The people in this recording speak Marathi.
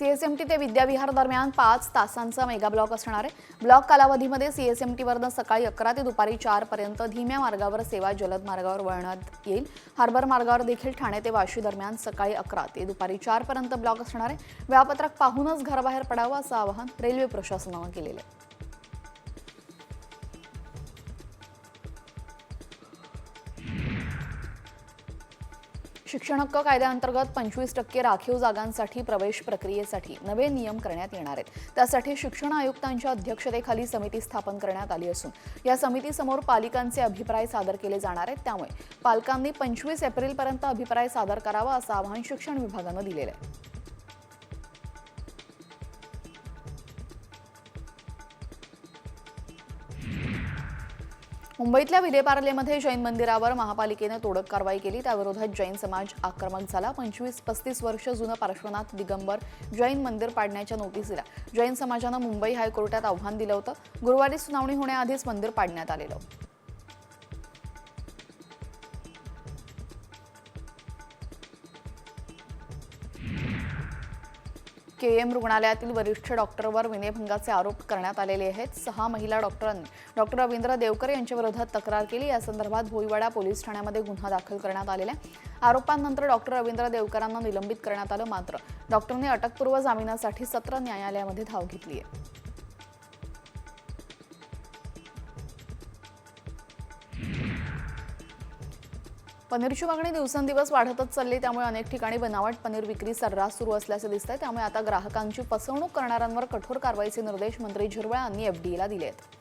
सीएसएमटी ते विद्याविहार दरम्यान पाच तासांचा मेगा ब्लॉक असणार आहे. ब्लॉक कालावधीमध्ये सीएसएमटीवरनं सकाळी अकरा ते दुपारी चारपर्यंत धीम्या मार्गावर सेवा जलद मार्गावर वळण्यात येईल. हार्बर मार्गावर देखील ठाणे ते वाशी दरम्यान सकाळी अकरा ते दुपारी चारपर्यंत ब्लॉक असणार आहे. वेळापत्रक पाहूनच घराबाहेर पडावं असं आवाहन रेल्वे प्रशासनानं केलेलं आहे. शिक्षण हक्क कायद्याअंतर्गत पंचवीस टक्के राखीव जागांसाठी प्रवेश प्रक्रियेसाठी नवे नियम करण्यात येणार आहेत. त्यासाठी शिक्षण आयुक्तांच्या अध्यक्षतेखाली समिती स्थापन करण्यात आली असून या समितीसमोर पालिकांचे अभिप्राय सादर केले जाणार आहेत. त्यामुळे पालकांनी पंचवीस एप्रिलपर्यंत अभिप्राय सादर करावा असं आवाहन शिक्षण विभागानं दिलेलं आहे. मुंबईतल्या विलेपार्लेमध्ये जैन मंदिरावर महापालिकेनं तोडक कारवाई केली. त्याविरोधात जैन समाज आक्रमक झाला. पंचवीस पस्तीस वर्ष जुनं पार्श्वनाथ दिगंबर जैन मंदिर पाडण्याच्या नोटीसीला जैन समाजानं मुंबई हायकोर्टात आव्हान दिलं होतं. गुरुवारी सुनावणी होण्याआधीच मंदिर पाडण्यात आलेलं केएम रुग्णालयातील वरिष्ठ डॉक्टरवर विनयभंगाचे आरोप करण्यात आलेले आहेत. सहा महिला डॉक्टरांनी डॉक्टर रवींद्र देवकर यांच्याविरोधात तक्रार केली. या संदर्भात भोईवाडा पोलीस ठाण्यामध्ये गुन्हा दाखल करण्यात आलेला आहे. आरोपांनंतर डॉक्टर रवींद्र देवकरांना निलंबित करण्यात आलं मात्र डॉक्टरने अटकपूर्व जामिनासाठी सत्र न्यायालयामध्ये धाव घेतली आहे. पनीरची मागणी दिवसेंदिवस वाढतच चालली त्यामुळे अनेक ठिकाणी बनावट पनीर विक्री सर्रास सुरू असल्याचं दिसतंय. त्यामुळे आता ग्राहकांची फसवणूक करणाऱ्यांवर कठोर कारवाईचे निर्देश मंत्री झिरवळ यांनी एफडीएला दिले आहेत